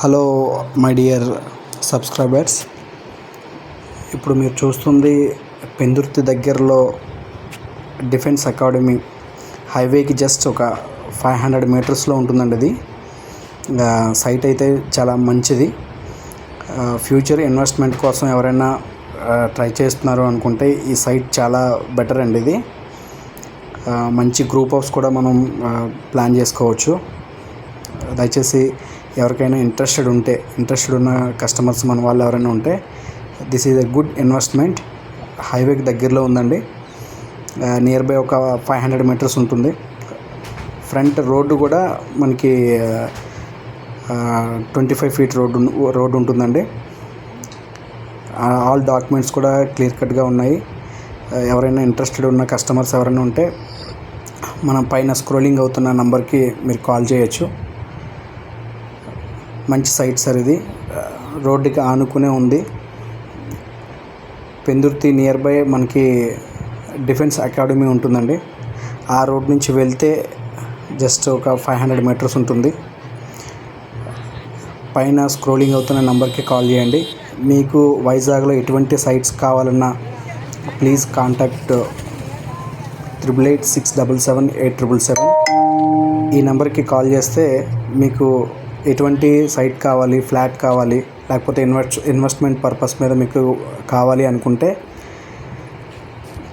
Hello my dear subscribers. ఇప్పుడు మీరు చూస్తుంది పెందుర్తి దగ్గరలో డిఫెన్స్ అకాడమీ. హైవేకి జస్ట్ ఒక ఫైవ్ హండ్రెడ్ మీటర్స్లో ఉంటుందండి అది. సైట్ అయితే చాలా మంచిది. ఫ్యూచర్ ఇన్వెస్ట్మెంట్ కోసం ఎవరైనా ట్రై చేస్తున్నారు అనుకుంటే ఈ సైట్ చాలా బెటర్ అండి ఇది. మంచి గ్రూప్ హౌస్ కూడా మనం ప్లాన్ చేసుకోవచ్చు. దయచేసి ఎవరికైనా ఇంట్రెస్టెడ్ ఉంటే ఇంట్రెస్టెడ్ ఉన్న కస్టమర్స్ మన వాళ్ళు ఎవరైనా ఉంటే this is a good investment హైవేకి దగ్గరలో ఉందండి. నియర్ బై ఒక ఫైవ్ హండ్రెడ్ మీటర్స్ ఉంటుంది. ఫ్రంట్ రోడ్డు కూడా మనకి twenty five feet road road ఉంటుందండి. ఆల్ డాక్యుమెంట్స్ కూడా క్లియర్ కట్గా ఉన్నాయి. ఎవరైనా ఇంట్రెస్టెడ్ ఉన్న కస్టమర్స్ ఎవరైనా ఉంటే మనం పైన స్క్రోలింగ్ అవుతున్న నంబర్కి మీరు కాల్ చేయొచ్చు. మంచి సైట్ సార్ ఇది. రోడ్డుకి ఆనుకునే ఉంది. పెందుర్తి నియర్ బై మనకి డిఫెన్స్ అకాడమీ ఉంటుందండి. ఆ రోడ్ నుంచి వెళ్తే జస్ట్ ఒక ఫైవ్ హండ్రెడ్ మీటర్స్ ఉంటుంది. పైన స్క్రోలింగ్ అవుతున్న నెంబర్కి కాల్ చేయండి. మీకు వైజాగ్లో ఎటువంటి సైట్స్ కావాలన్నా please contact triple eight six double seven eight triple seven. ఈ నెంబర్కి కాల్ చేస్తే మీకు ఎటువంటి సైట్ కావాలి ఫ్లాట్ కావాలి లేకపోతే ఇన్వెస్ట్ ఇన్వెస్ట్మెంట్ పర్పస్ మీద మీకు కావాలి అనుకుంటే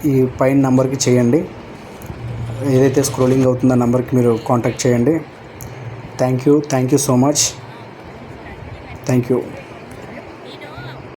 ఈ పైన నెంబర్కి చేయండి. ఏదైతే స్క్రోలింగ్ అవుతుందో నెంబర్కి మీరు కాంటాక్ట్ చేయండి. Thank you. Thank you so much. Thank you.